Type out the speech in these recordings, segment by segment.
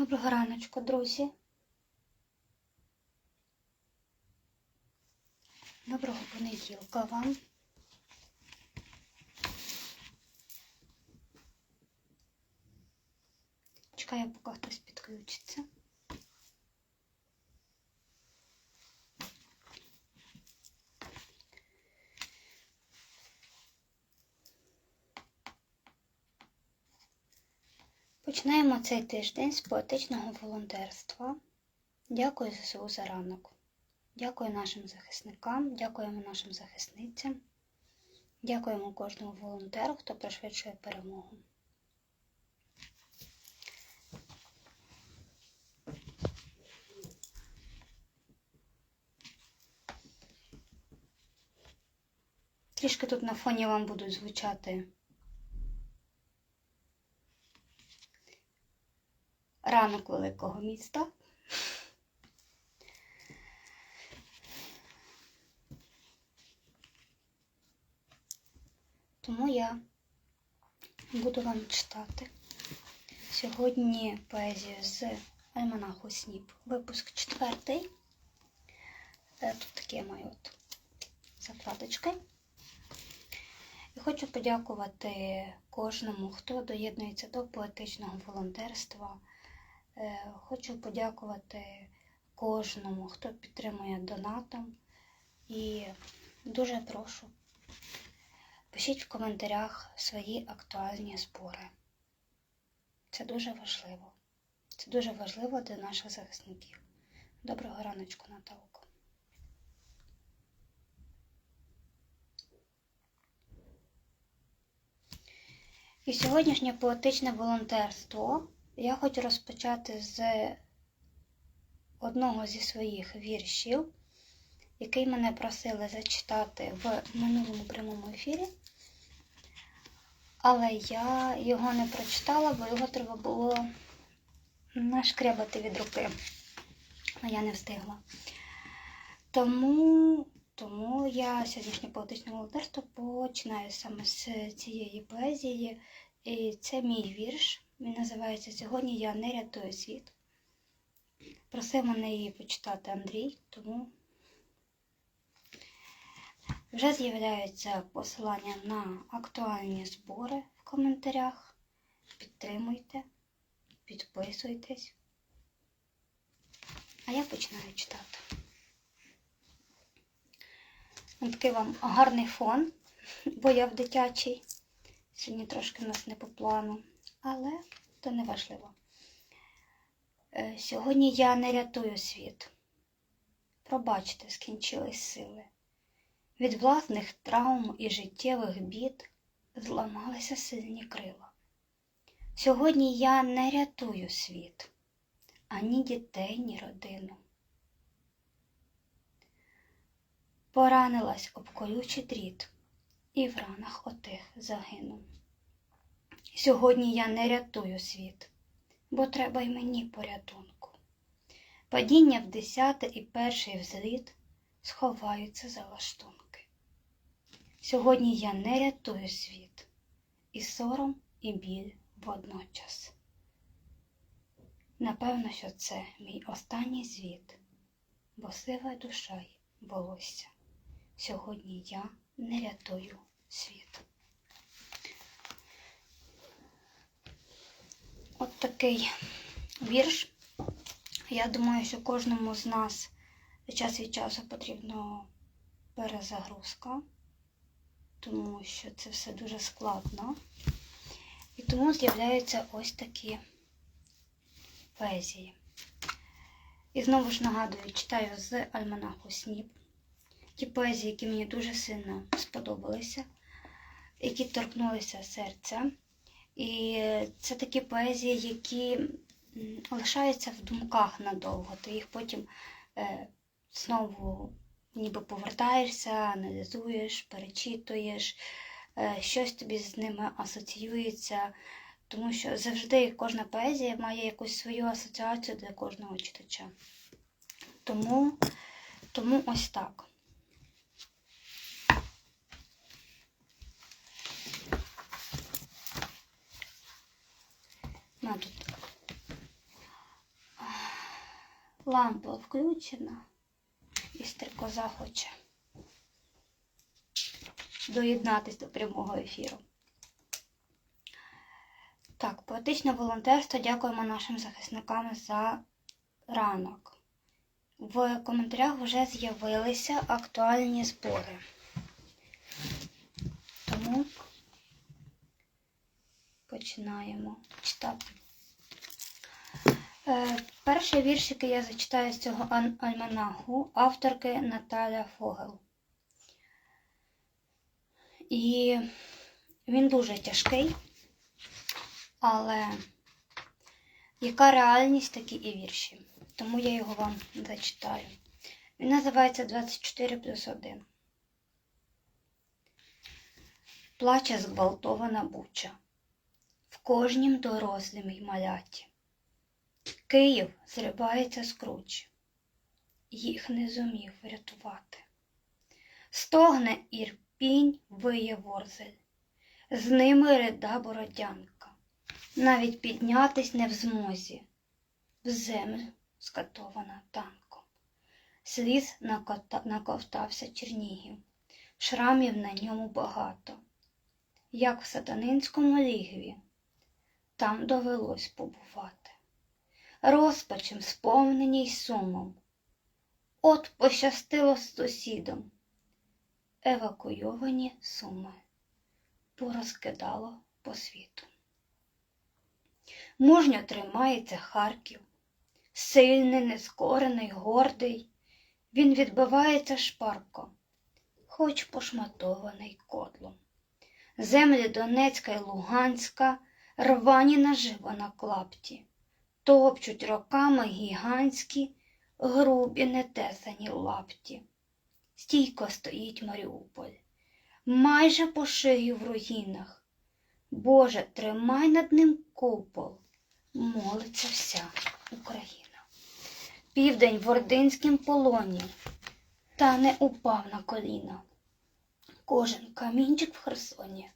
Доброго раночку, друзі. Доброго понеділка вам. Чекаю, поки хтось підключиться. Починаємо цей тиждень з поетичного волонтерства. Дякую ЗСУ за ранок. Дякую нашим захисникам, дякуємо нашим захисницям. Дякуємо кожному волонтеру, хто пришвидшує перемогу. Трішки тут на фоні вам будуть звучати ранок великого міста. Тому я буду вам читати сьогодні поезію з Альманаху Сніп, випуск четвертий. Е, Тут такі я маю от закладочки. І хочу подякувати кожному, хто доєднується до поетичного волонтерства. Е, Хочу подякувати кожному, хто підтримує донатом. І дуже прошу, пишіть в коментарях свої актуальні збори. Це дуже важливо. Це дуже важливо для наших захисників. Доброго раночку, Наталко. І сьогоднішнє поетичне волонтерство я хочу розпочати з одного зі своїх віршів, який мене просили зачитати в минулому прямому ефірі. Але я його не прочитала, бо його треба було нашкрябати від руки. А я не встигла. Тому, тому я сьогоднішнє поетичне волонтерство починаю саме з цієї поезії. І це мій вірш. Він називається Сьогодні я не рятую світ. Просив мене її почитати Андрій, тому вже з'являються посилання на актуальні збори в коментарях. Підтримуйте, підписуйтесь. А я починаю читати. Ось такий вам гарний фон, бо я в дитячий. Сьогодні трошки у нас не по плану, але то не важливо. Е, Сьогодні я не рятую світ. Пробачте, скінчились сили. Від власних травм і життєвих бід зламалися сильні крила. Сьогодні я не рятую світ, ані дітей, ні родину. Поранилась об колючий дріт і в ранах отих загину. Сьогодні я не рятую світ, бо треба й мені порятунку. Падіння в десяте і перший взліт сховаються за лаштунки. Сьогодні я не рятую світ, і сором, і біль водночас. Напевно, що це мій останній звіт, бо сива душа й волосся. Сьогодні я не рятую світ. От такий вірш. Я думаю, що кожному з нас час від часу потрібна перезагрузка, тому що це все дуже складно. І тому з'являються ось такі поезії. І знову ж нагадую, читаю з Альманаху Сніп. Ті поезії, які мені дуже сильно сподобалися, які торкнулися серця. І це такі поезії, які лишаються в думках надовго. Ти їх потім е, знову ніби повертаєшся, аналізуєш, перечитуєш, е, щось тобі з ними асоціюється. Тому що завжди кожна поезія має якусь свою асоціацію для кожного читача. Тому, тому ось так. На тут лампа включена, і стрикоза хоче доєднатись до прямого ефіру. Так, поетичне волонтерство. Дякуємо нашим захисникам за ранок. В коментарях вже з'явилися актуальні збори. Тому починаємо читати. Е, перший вірш, який я зачитаю з цього альманаху, авторки Наталя Фогел. І він дуже тяжкий, але яка реальність, такі і вірші. Тому я його вам зачитаю. Він називається 24 плюс 1. Плаче зґвалтована буча кожнім дорослім й маляті. Київ зрибається з кручі, їх не зумів врятувати. Стогне ірпінь, виє ворзель, з ними рида бородянка, навіть піднятись не в змозі, в землю скатована танком. Сліз наковтався Чернігів, шрамів на ньому багато, як в сатанинському лігві, там довелось побувати. Розпачем сповнені й сумом. От пощастило з сусідом. Евакуйовані суми порозкидало по світу. Мужньо тримається Харків, сильний, нескорений, гордий. Він відбивається шпарко, хоч пошматований кодлом. Землі Донецька й Луганська рвані наживо на клапті, топчуть роками гігантські, грубі нетесані лапті. Стійко стоїть Маріуполь, майже по шию в руїнах. Боже, тримай над ним купол, молиться вся Україна. Південь в ординськім полоні, та не упав на коліна. Кожен камінчик в Херсоні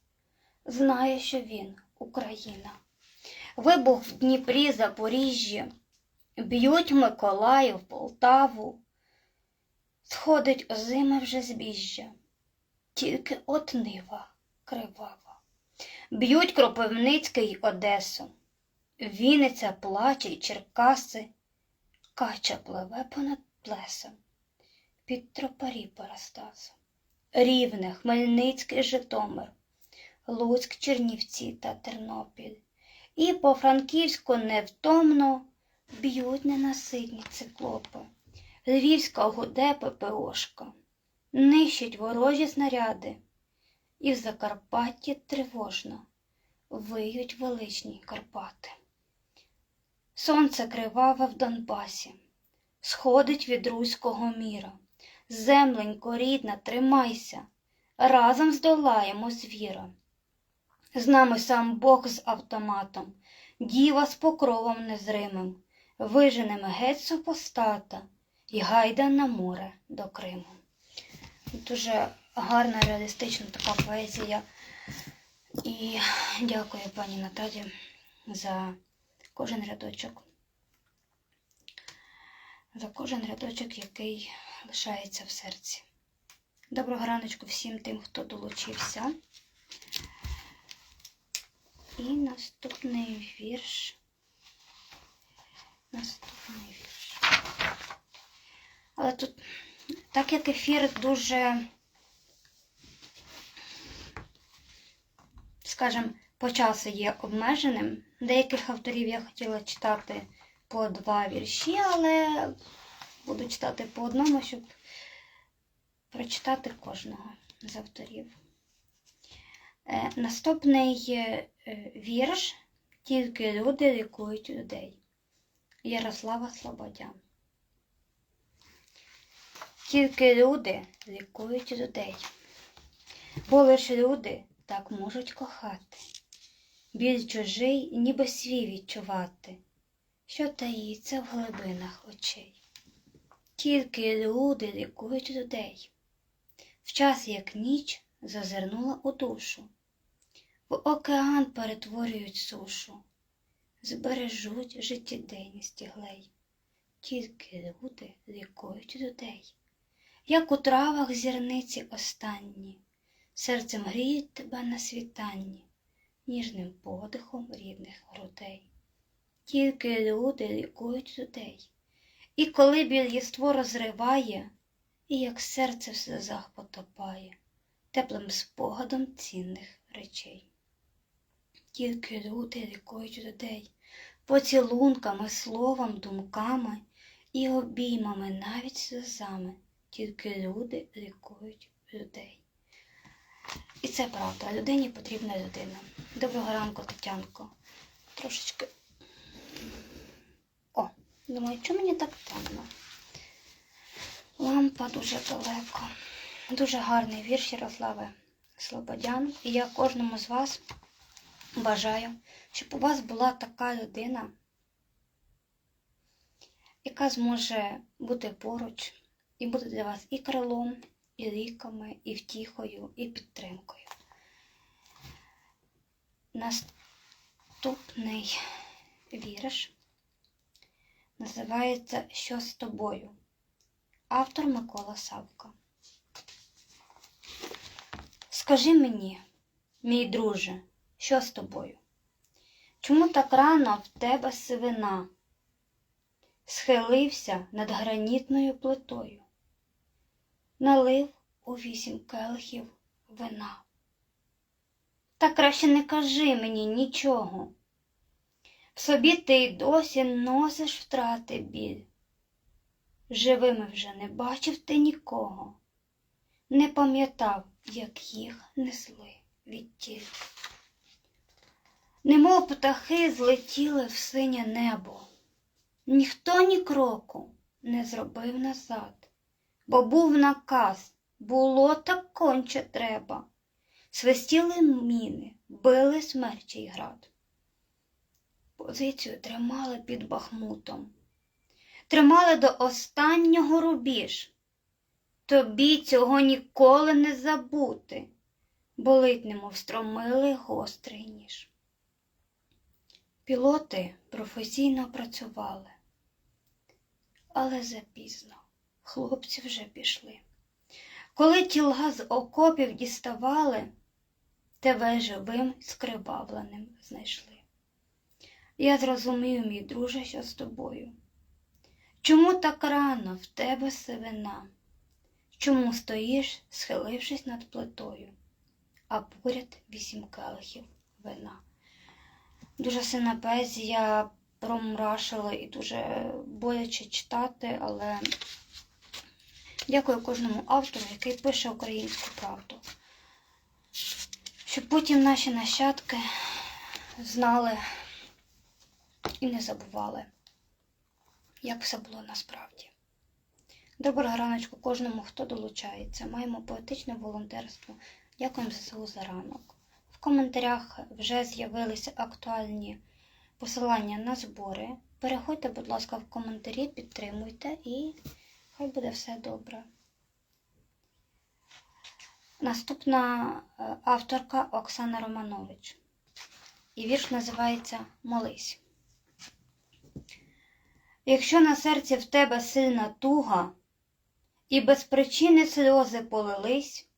знає, що він Україна. Вибух в Дніпрі, Запоріжжі, б'ють Миколаїв, Полтаву. Сходить озиме вже збіжжя, тільки от нива кривава. Б'ють Кропивницький Одесу, Вінниця плаче й Черкаси, кача пливе понад плесом, під тропарі Парастасу. Рівне, Хмельницький, Житомир, Луцьк, Чернівці та Тернопіль. І по Франківську невтомно б'ють ненаситні циклопи. Львівська гуде ППОшка, нищить ворожі снаряди, і в Закарпатті тривожно виють величні Карпати. Сонце криваве в Донбасі, сходить від руського міра. Земленько рідна, тримайся, разом здолаємо звіра. З нами сам Бог з автоматом, діва з покровом незримим, виженемо геть супостата і гайда на море до Криму. Дуже гарна, реалістична така поезія. І дякую пані Наталі за кожен рядочок. За кожен рядочок, який лишається в серці. Доброго раночку всім тим, хто долучився. І наступний вірш. Наступний вірш. Але тут, так як ефір дуже, скажімо, по часу є обмеженим, деяких авторів я хотіла читати по два вірші, але буду читати по одному, щоб прочитати кожного з авторів. Е, наступний вірш Тільки люди лікують людей. Ярослава Слободян. Тільки люди лікують людей, бо лише люди так можуть кохати, біль чужий, ніби свій відчувати, що таїться в глибинах очей. Тільки люди лікують людей, в час як ніч зазирнула у душу, в океан перетворюють сушу, збережуть життєдейність глей. тільки люди лікують людей, як у травах зірниці останні, серцем гріють тебе на світанні, ніжним подихом рідних грудей. Тільки люди лікують людей. І коли біль єство розриває, і як серце в сльозах потопає, теплим спогадом цінних речей. Тільки люди лікують людей поцілунками, словом, думками і обіймами, навіть сльозами. Тільки люди лікують людей. І це правда, людині потрібна людина. Доброго ранку, Тетянко. Трошечки. О, думаю, чому мені так темно? Лампа дуже далеко. Дуже гарний вірш Ярослави Слободян. І я кожному з вас бажаю, щоб у вас була така людина, яка зможе бути поруч і бути для вас і крилом, і ліками, і втіхою, і підтримкою. Наступний вірш називається Що з тобою? Автор Микола Савка. Скажи мені, мій друже, що з тобою? Чому так рано в тебе сивина? Схилився над гранітною плитою, налив у вісім келихів вина. Та краще не кажи мені нічого. В собі ти й досі носиш втрати біль. Живими вже не бачив ти нікого, не пам'ятав, як їх несли відтіль. Немов птахи злетіли в синє небо, ніхто ні кроку не зробив назад, бо був наказ, було так конче треба. Свистіли міни, били смерчі й град. Позицію тримали під бахмутом, тримали до останнього рубіж. Тобі цього ніколи не забути, болить, немов стромили гострий ніж. Пілоти професійно працювали, але запізно хлопці вже пішли. Коли тілга з окопів діставали, тебе живим скривавленим знайшли. Я зрозумів, мій друже, що з тобою. Чому так рано в тебе сивина? Чому стоїш, схилившись над плитою, а поряд вісім келихів вина? Дуже сильна поезія промрашила і дуже боляче читати, але дякую кожному автору, який пише українську правду. Щоб потім наші нащадки знали і не забували, як все було насправді. Доброго раночку кожному, хто долучається. Маємо поетичне волонтерство. Дякуємо ЗСУ за ранок. Коментарях вже з'явилися актуальні посилання на збори. Переходьте, будь ласка, в коментарі, підтримуйте і хай буде все добре. Наступна е, авторка Оксана Романович. І вірш називається Молись. Якщо на серці в тебе сильна туга, і без причини сльози полились,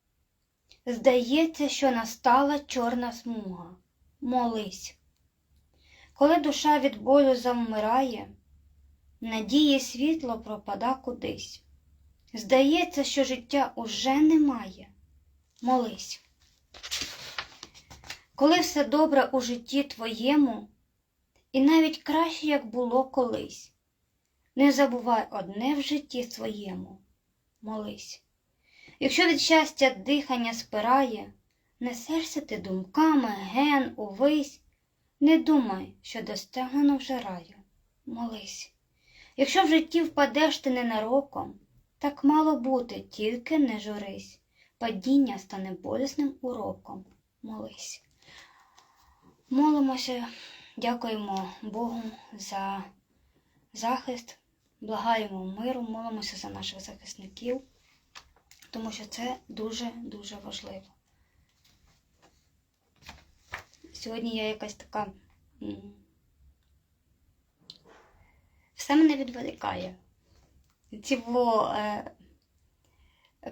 здається, що настала чорна смуга. Молись. Коли душа від болю завмирає, надії світло пропада кудись. Здається, що життя уже немає. Молись. Коли все добре у житті твоєму, і навіть краще, як було колись, не забувай одне в житті своєму молись. Якщо від щастя дихання спирає, несешся ти думками ген увись, не думай, що достигнено вже раю, молись. Якщо в житті впадеш ти ненароком, так мало бути, тільки не журись, падіння стане болісним уроком, молись. Молимося, дякуємо Богу за захист. Благаємо миру, молимося за наших захисників, тому що це дуже-дуже важливо. Сьогодні я якась така все мене відволікає. Ці е,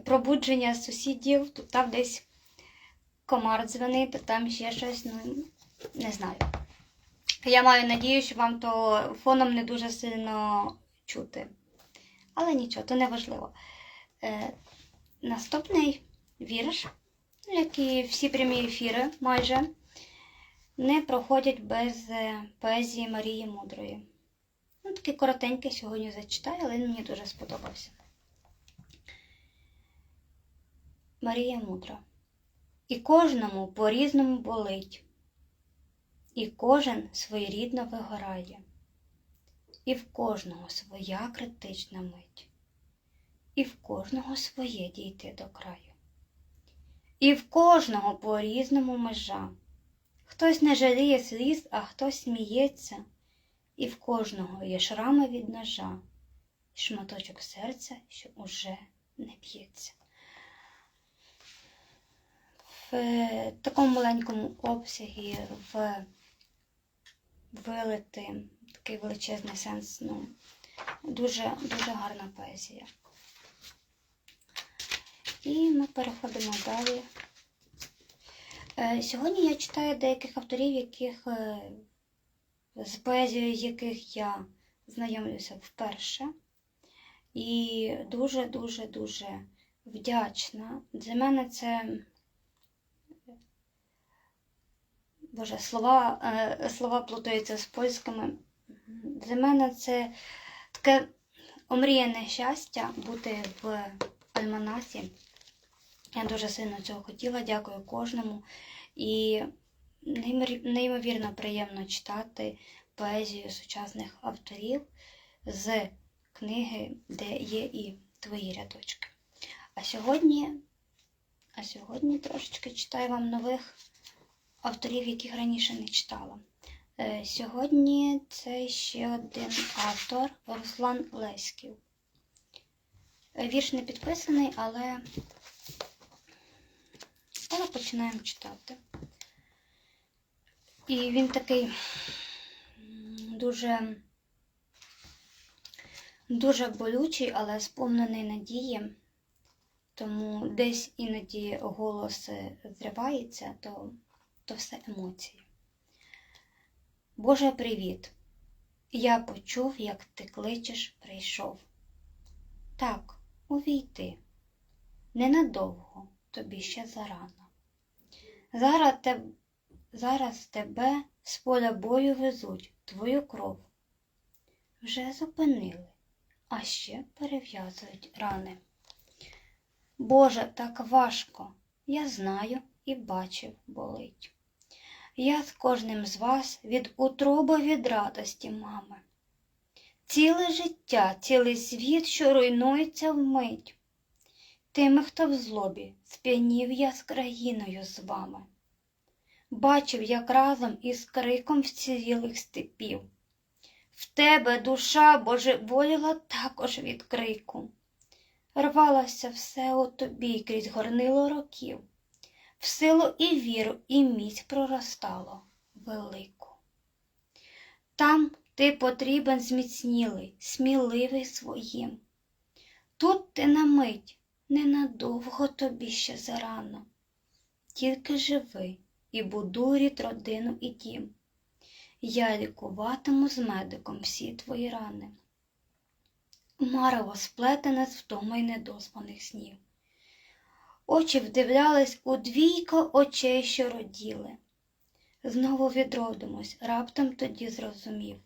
пробудження сусідів, тут там десь комар дзвонить, там ще щось, ну, не знаю. Я маю надію, що вам то фоном не дуже сильно чути. Але нічого, то не важливо. Е, наступний вірш, як і всі прямі ефіри майже, не проходять без е, поезії Марії Мудрої. Ну, такий коротенький сьогодні зачитаю, але мені дуже сподобався. Марія Мудра. І кожному по-різному болить, і кожен своєрідно вигорає, і в кожного своя критична мить, і в кожного своє дійти до краю, і в кожного по-різному межа. Хтось не жаліє сліз, а хтось сміється, і в кожного є шрами від ножа, і шматочок серця, що уже не б'ється. В такому маленькому обсягі в вилити такий величезний сенс. Ну, дуже, дуже гарна поезія. І ми переходимо далі. Е, Сьогодні я читаю деяких авторів, яких, е, з поезією яких я знайомлюся вперше. І дуже-дуже-дуже вдячна. Для мене це Боже, слова, е, слова плутаються з польськими. Для мене це таке омріяне щастя бути в альманасі. Я дуже сильно цього хотіла, дякую кожному. І неймовірно приємно читати поезію сучасних авторів з книги, де є і твої рядочки. А сьогодні, а сьогодні трошечки читаю вам нових авторів, яких раніше не читала. Е, Сьогодні це ще один автор Руслан Леськів. Е, Вірш не підписаний, але, але починаємо читати. І він такий дуже, дуже болючий, але сповнений надії. Тому десь іноді голос е, зривається, то то все емоції. Боже, привіт! Я почув, як ти кличеш, прийшов. Так, увійти. Ненадовго тобі ще зарано. Зараз, теб... Зараз тебе з поля бою везуть твою кров. Вже зупинили, а ще перев'язують рани. Боже, так важко, я знаю і бачив, болить. Я з кожним з вас від утроби від радості, мами. Ціле життя, цілий світ, що руйнується вмить. Тими, хто в злобі, сп'янів я з країною з вами. Бачив, як разом із криком вцілілих степів. В тебе душа божеволіла також від крику. Рвалося все у тобі крізь горнило років в силу і віру, і міць проростало велику. Там ти потрібен зміцнілий, сміливий своїм. Тут ти на мить, ненадовго тобі ще зарано. Тільки живи і будуй рід родину і дім. Я лікуватиму з медиком всі твої рани. Марево сплетене з втома й недоспаних снів. Очі вдивлялись у двійко очей, що роділи. Знову відродимось, раптом тоді зрозумів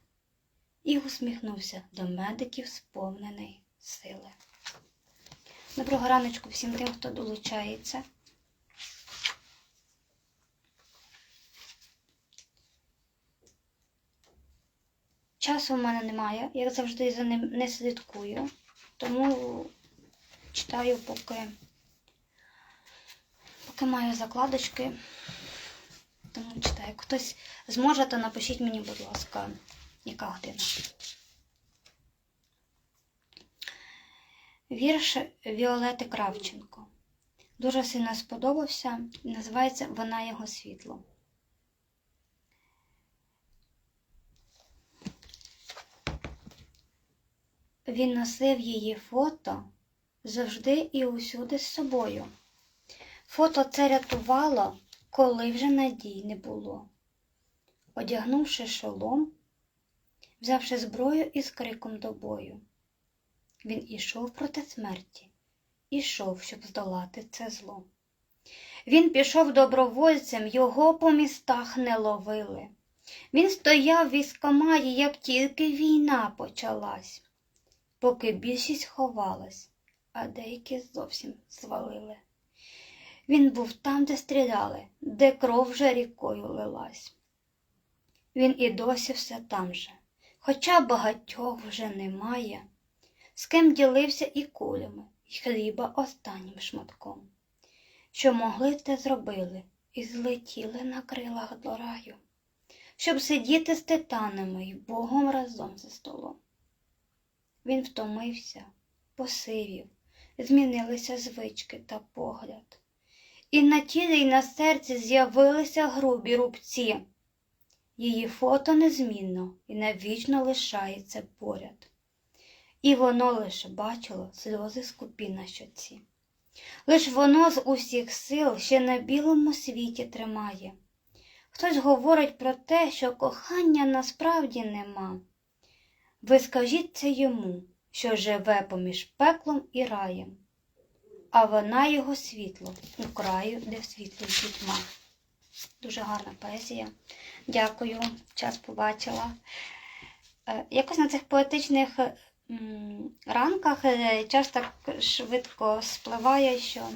і усміхнувся до медиків, сповнений сили. Доброго раночку всім тим, хто долучається. Часу в мене немає, як завжди за ним не слідкую, тому читаю поки. Поки маю закладочки, тому читаю. Хтось зможе, то напишіть мені, будь ласка, яка година. Вірш Віолети Кравченко. Дуже сильно сподобався. Називається Вона його світло. він носив її фото завжди і усюди з собою. Фото це рятувало, коли вже надій не було. Одягнувши шолом, взявши зброю із криком до бою, він ішов проти смерті, ішов, щоб здолати це зло. Він пішов добровольцем, його по містах не ловили. Він стояв в військоматі, як тільки війна почалась, поки більшість ховалась, а деякі зовсім звалили. Він був там, де стріляли, де кров вже рікою лилась. Він і досі все там же, хоча багатьох вже немає, з ким ділився і кулями, і хліба останнім шматком. Що могли, те зробили, і злетіли на крилах до раю, щоб сидіти з титанами й Богом разом за столом. Він втомився, посивів, змінилися звички та погляд. І на тілі й на серці з'явилися грубі рубці. Її фото незмінно і навічно лишається поряд. І воно лише бачило сльози скупі на щоці. Лиш воно з усіх сил ще на білому світі тримає. Хтось говорить про те, що кохання насправді нема. Ви скажіть це йому, що живе поміж пеклом і раєм, а вона його світло у краю, де в світлі пітьма. Дуже гарна поезія. Дякую, час побачила. Е, Якось на цих поетичних м, ранках е, час так швидко спливає, що,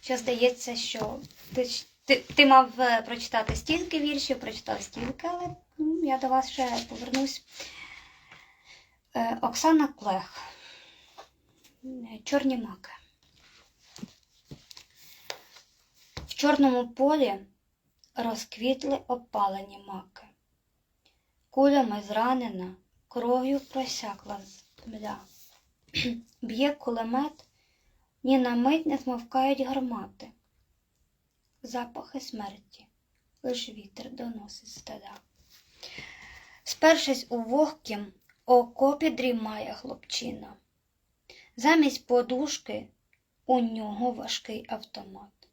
що здається, що ти, ти, ти мав е, прочитати стільки віршів, прочитав стільки, але м, я до вас ще повернусь. Е, Оксана Клех. Чорні маки. В чорному полі розквітли опалені маки. Кулями зранена, кров'ю просякла земля. Б'є кулемет, ні на мить не змовкають гармати. Запахи смерті, лиш вітер доносить стеля. Спершись у вогкім, окопі дрімає хлопчина. Замість подушки у нього важкий автомат.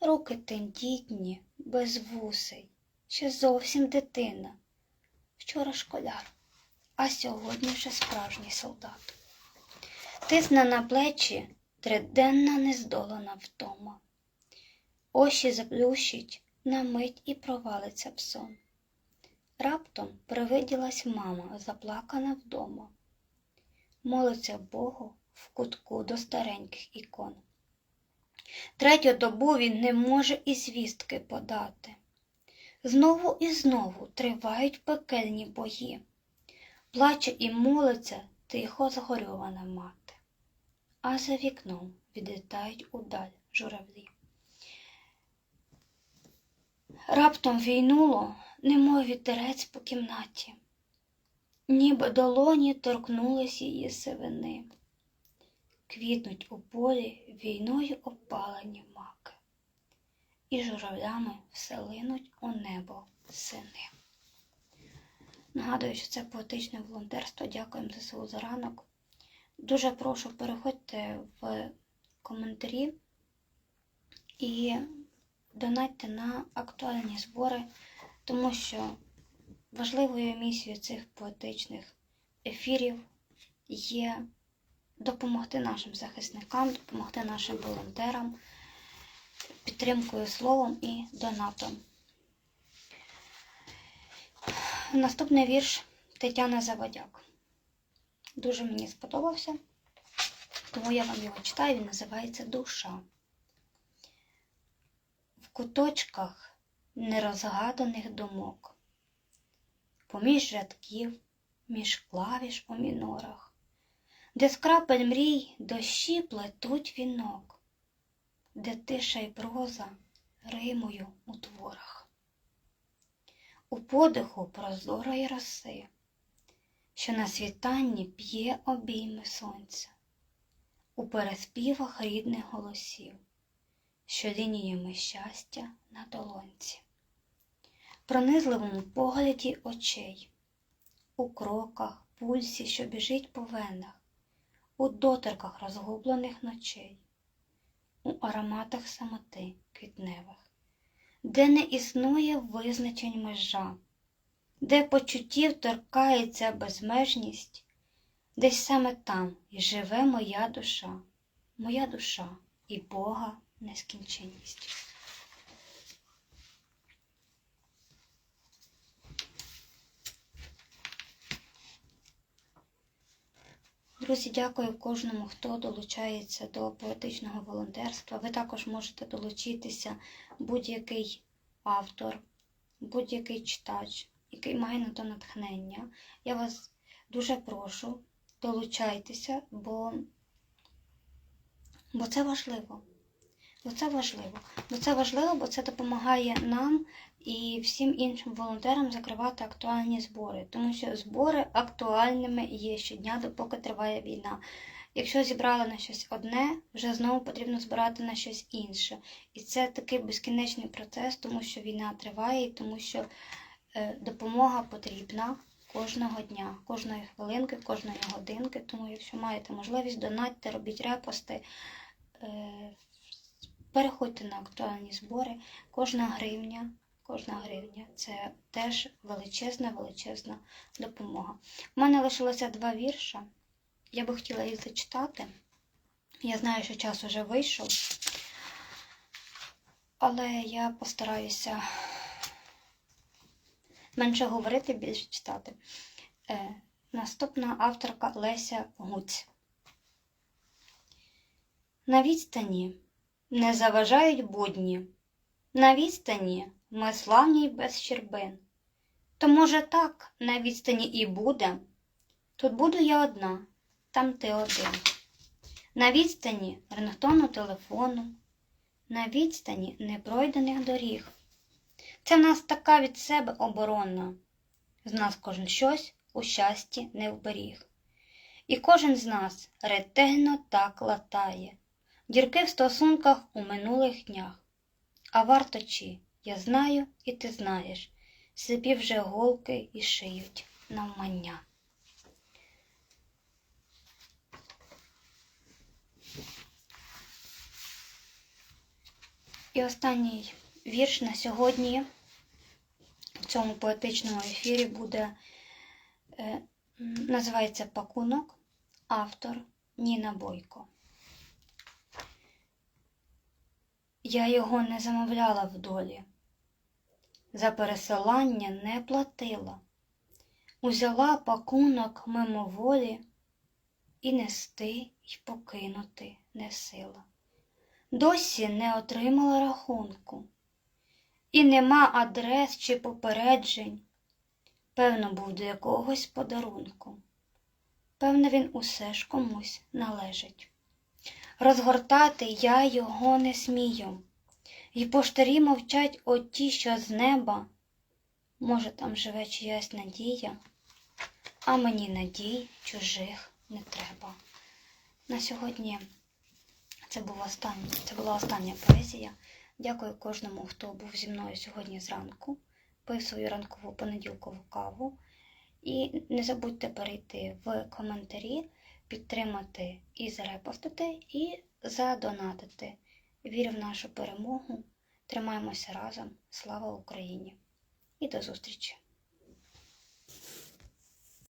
Руки тендітні, без вусей, ще зовсім дитина. Вчора школяр, а сьогодні вже справжній солдат. Тисне на плечі триденна нездолана втома. Очі заплющить на мить і провалиться в сон. Раптом привиділась мама, заплакана вдома. Молиться Богу в кутку до стареньких ікон. Третю добу він не може і звістки подати. Знову і знову тривають пекельні бої. Плаче і молиться тихо згорьована мати. А за вікном відлітають удаль журавлі. Раптом війнуло, немов вітерець по кімнаті, ніби долоні торкнулись її сивини. Квітнуть у полі війною опалені маки, і журавлями вселинуть у небо сини. Нагадую, що це поетичне волонтерство. Дякуємо ЗСУ за ранок. Дуже прошу переходьте в коментарі і донатьте на актуальні збори, тому що важливою місією цих поетичних ефірів є допомогти нашим захисникам, допомогти нашим волонтерам підтримкою словом і донатом. Наступний вірш Тетяна Заводяк. Дуже мені сподобався, тому я вам його читаю, він називається Душа. В куточках нерозгаданих думок, поміж рядків, між клавіш у мінорах де з крапель мрій дощі плетуть вінок, де тиша й проза римою у творах, у подиху прозорої роси, що на світанні п'є обійми сонця, у переспівах рідних голосів, що лініями щастя на долонці, пронизливому погляді очей, у кроках пульсі, що біжить по венах, у доторках розгублених ночей, у ароматах самоти квітневих, де не існує визначень межа, де почуттів торкається безмежність, десь саме там і живе моя душа, моя душа і Бога нескінченність. Друзі, дякую кожному, хто долучається до поетичного волонтерства. Ви також можете долучитися будь-який автор, будь-який читач, який має на то натхнення. Я вас дуже прошу, долучайтеся, бо, бо це важливо. Бо це важливо. Бо це важливо, бо це допомагає нам і всім іншим волонтерам закривати актуальні збори, тому що збори актуальними є щодня, допоки триває війна. Якщо зібрали на щось одне, вже знову потрібно збирати на щось інше. І це такий безкінечний процес, тому що війна триває, і тому що е, допомога потрібна кожного дня, кожної хвилинки, кожної годинки. Тому, якщо маєте можливість, донатьте, робіть репости. Переходьте на актуальні збори. Кожна гривня, кожна гривня це теж величезна, величезна допомога. У мене лишилося два вірша. Я би хотіла їх зачитати. Я знаю, що час уже вийшов, але я постараюся менше говорити, більше читати. Е, наступна авторка Леся Гуць. На відстані не заважають будні. На відстані ми славні й без щербин. То, може, так на відстані і буде. Тут буду я одна, там ти один. На відстані рингтону телефону, на відстані непройдених доріг. Це в нас така від себе оборона. З нас кожен щось у щасті не вберіг. І кожен з нас ретельно так латає дірки в стосунках у минулих днях. А варто чи, я знаю, і ти знаєш, сліпі вже голки і шиють навмання. І останній вірш на сьогодні в цьому поетичному ефірі буде, е, називається Пакунок, автор Ніна Бойко. Я його не замовляла в долі, за пересилання не платила, узяла пакунок мимоволі і нести й покинути не сила. Досі не отримала рахунку, і нема адрес чи попереджень. Певно, був до якогось подарунку. Певно, він усе ж комусь належить. Розгортати я його не смію, І поштарі мовчать оті, що з неба. Може, там живе чиясь надія, а мені надій чужих не треба. На сьогодні це був останній, це була остання поезія. Дякую кожному, хто був зі мною сьогодні зранку, пив свою ранкову понеділкову каву. І не забудьте перейти в коментарі підтримати і зарепостити, і задонатити. Вірю в нашу перемогу. Тримаємося разом. Слава Україні! І до зустрічі!